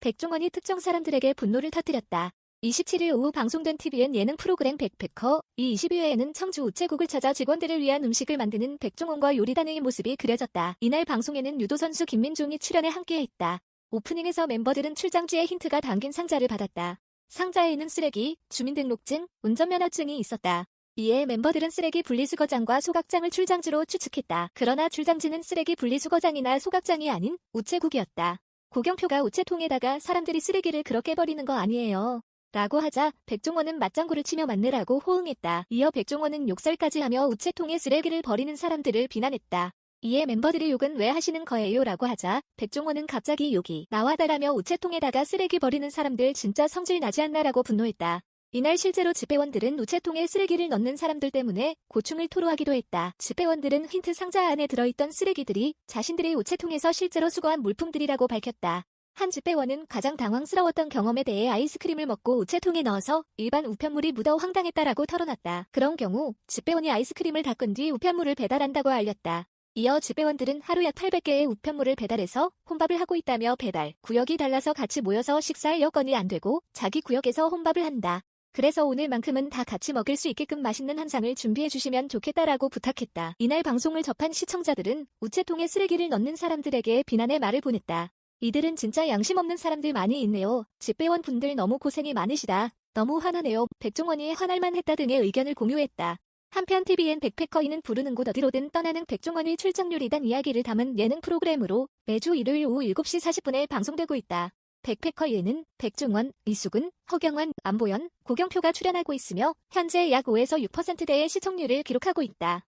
백종원이 특정 사람들에게 분노를 터뜨렸다. 27일 오후 방송된 TVN 예능 프로그램 백패커 이 22회에는 청주 우체국을 찾아 직원들을 위한 음식을 만드는 백종원과 요리단의 모습이 그려졌다. 이날 방송에는 유도 선수 김민종이 출연해 함께했다. 오프닝에서 멤버들은 출장지에 힌트가 담긴 상자를 받았다. 상자에는 쓰레기, 주민등록증, 운전면허증이 있었다. 이에 멤버들은 쓰레기 분리수거장과 소각장을 출장지로 추측했다. 그러나 출장지는 쓰레기 분리수거장이나 소각장이 아닌 우체국이었다. 고경표가 우체통에다가 사람들이 쓰레기를 그렇게 버리는 거 아니에요. 라고 하자 백종원은 맞장구를 치며 맞느라고 호응했다. 이어 백종원은 욕설까지 하며 우체통에 쓰레기를 버리는 사람들을 비난했다. 이에 멤버들이 욕은 왜 하시는 거예요? 라고 하자 백종원은 갑자기 욕이 나와달라며 우체통에다가 쓰레기 버리는 사람들 진짜 성질 나지 않나라고 분노했다. 이날 실제로 집배원들은 우체통에 쓰레기를 넣는 사람들 때문에 고충을 토로하기도 했다. 집배원들은 힌트 상자 안에 들어있던 쓰레기들이 자신들의 우체통에서 실제로 수거한 물품들이라고 밝혔다. 한 집배원은 가장 당황스러웠던 경험에 대해 아이스크림을 먹고 우체통에 넣어서 일반 우편물이 묻어 황당했다라고 털어놨다. 그런 경우 집배원이 아이스크림을 닦은 뒤 우편물을 배달한다고 알렸다. 이어 집배원들은 하루 약 800개의 우편물을 배달해서 혼밥을 하고 있다며 배달, 구역이 달라서 같이 모여서 식사할 여건이 안 되고 자기 구역에서 혼밥을 한다. 그래서 오늘만큼은 다 같이 먹을 수 있게끔 맛있는 한상을 준비해 주시면 좋겠다라고 부탁했다. 이날 방송을 접한 시청자들은 우체통에 쓰레기를 넣는 사람들에게 비난의 말을 보냈다. 이들은 진짜 양심 없는 사람들 많이 있네요. 집배원 분들 너무 고생이 많으시다. 너무 화나네요. 백종원이 화날만 했다 등의 의견을 공유했다. 한편 TVN 백패커이는 부르는 곳 어디로든 떠나는 백종원의 출장요리단 이야기를 담은 예능 프로그램으로 매주 일요일 오후 7시 40분에 방송되고 있다. 백패커에는 백종원, 이수근, 허경환, 안보연, 고경표가 출연하고 있으며 현재 약 5에서 6%대의 시청률을 기록하고 있다.